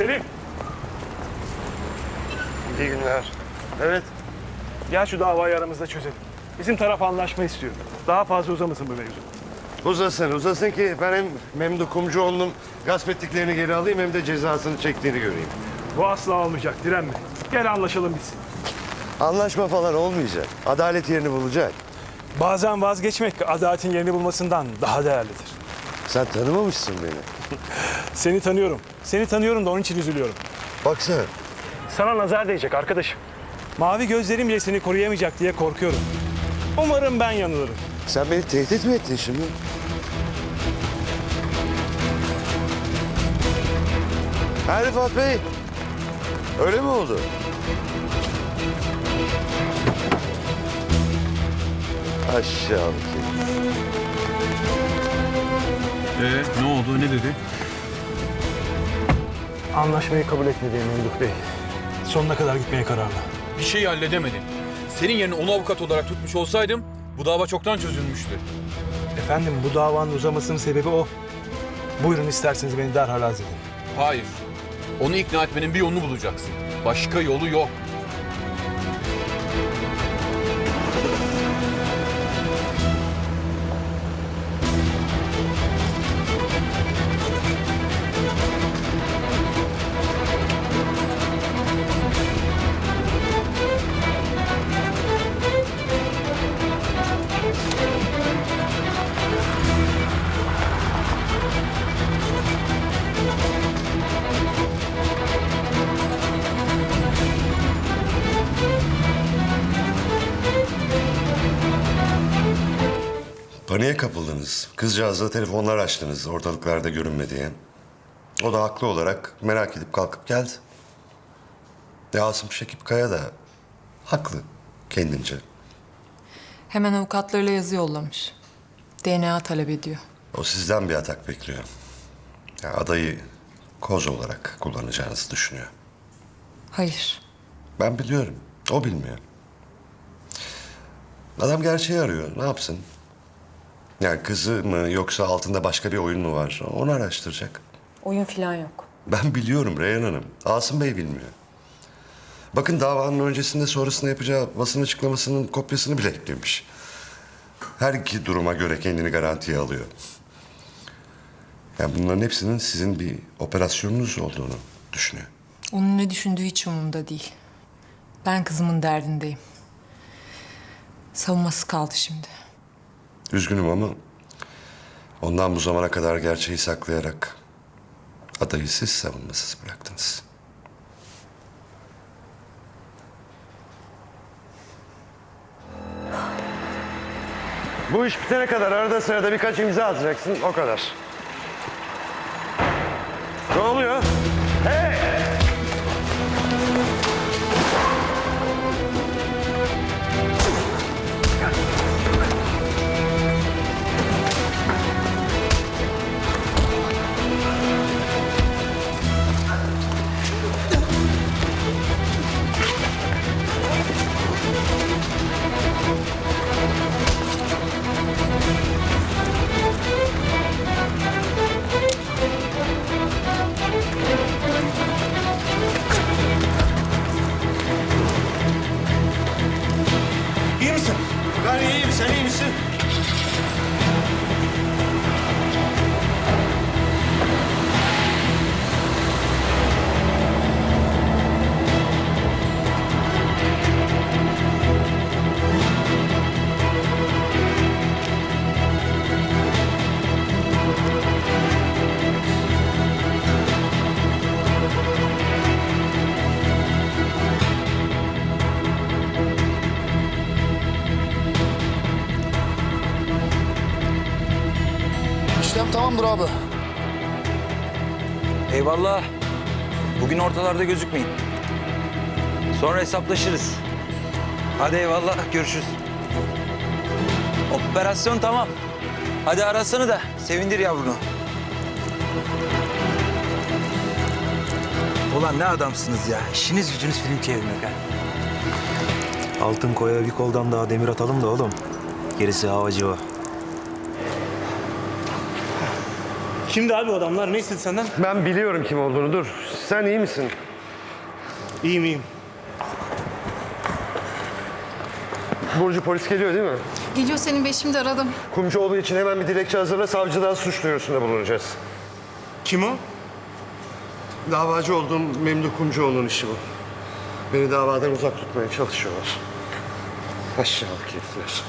Selim. İyi günler. Evet. Gel şu davayı aramızda çözelim. Bizim taraf anlaşma istiyor. Daha fazla uzamasın bu mevzu. Uzasın, uzasın ki ben hem Memduh Kumcuoğlu'nun gasp ettiklerini geri alayım hem de cezasını çektiğini göreyim. Bu asla olmayacak. Direnme. Gel anlaşalım bitsin. Anlaşma falan olmayacak. Adalet yerini bulacak. Bazen vazgeçmek adaletin yerini bulmasından daha değerlidir. Sen tanımamışsın beni. Seni tanıyorum. Seni tanıyorum da onun için üzülüyorum. Bak sen. Sana nazar değecek arkadaşım. Mavi gözlerim bile seni koruyamayacak diye korkuyorum. Umarım ben yanılırım. Sen beni tehdit mi ettin şimdi? Ha Rıfat Bey. Öyle mi oldu? Aşağılık. Ee, ne oldu? Ne dedi? Anlaşmayı kabul etmedi Memduh Bey. Sonuna kadar gitmeye kararlı. Bir şey halledemedin. Senin yerine onu avukat olarak tutmuş olsaydım bu dava çoktan çözülmüştü. Efendim bu davanın uzamasının sebebi o. Buyurun isterseniz beni derhal azledin. Hayır. Onu ikna etmenin bir yolunu bulacaksın. Başka yolu yok. Paniğe kapıldınız. Kızcağızla telefonlar açtınız ortalıklarda görünme diye. O da haklı olarak merak edip kalkıp geldi. E Asım Şekip Kaya da haklı kendince. Hemen avukatlarıyla yazı yollamış. DNA talep ediyor. O sizden bir atak bekliyor. Ya adayı koz olarak kullanacağınızı düşünüyor. Hayır. Ben biliyorum. O bilmiyor. Adam gerçeği arıyor. Ne yapsın? Yani kızı mı yoksa altında başka bir oyun mu var? Onu araştıracak. Oyun falan yok. Ben biliyorum Reyhan Hanım. Asım Bey bilmiyor. Bakın davanın öncesinde sonrasında yapacağı basın açıklamasının kopyasını bile eklemiş. Her iki duruma göre kendini garantiye alıyor. Yani bunların hepsinin sizin bir operasyonunuz olduğunu düşünüyor. Onun ne düşündüğü hiç umurumda değil. Ben kızımın derdindeyim. Savunması kaldı şimdi. Üzgünüm ama ondan bu zamana kadar gerçeği saklayarak adayı siz savunmasız bıraktınız. Bu iş bitene kadar arada sırada birkaç imza atacaksın o kadar. Ne oluyor? Hey! Sen iyi misin? İşlem tamamdır abi. Eyvallah. Bugün ortalarda gözükmeyin. Sonra hesaplaşırız. Hadi eyvallah, görüşürüz. Operasyon tamam. Hadi arasana da sevindir yavrunu. Ulan ne adamsınız ya. İşiniz gücünüz film çevirmek ha. Altın koya bir koldan daha demir atalım da oğlum. Gerisi havacı o. Kimdi abi o adamlar? Ne istedi senden? Ben biliyorum kim olduğunu dur. Sen iyi misin? İyiyim iyiyim. Burcu polis geliyor değil mi? Geliyor senin be şimdi aradım. Kumcuoğlu için hemen bir dilekçe hazırla savcıdan suç duyurusunda bulunacağız. Kim o? Davacı olduğum Memduh Kumcuoğlu'nun işi bu. Beni davadan uzak tutmaya çalışıyorlar. Aşağılık herifler.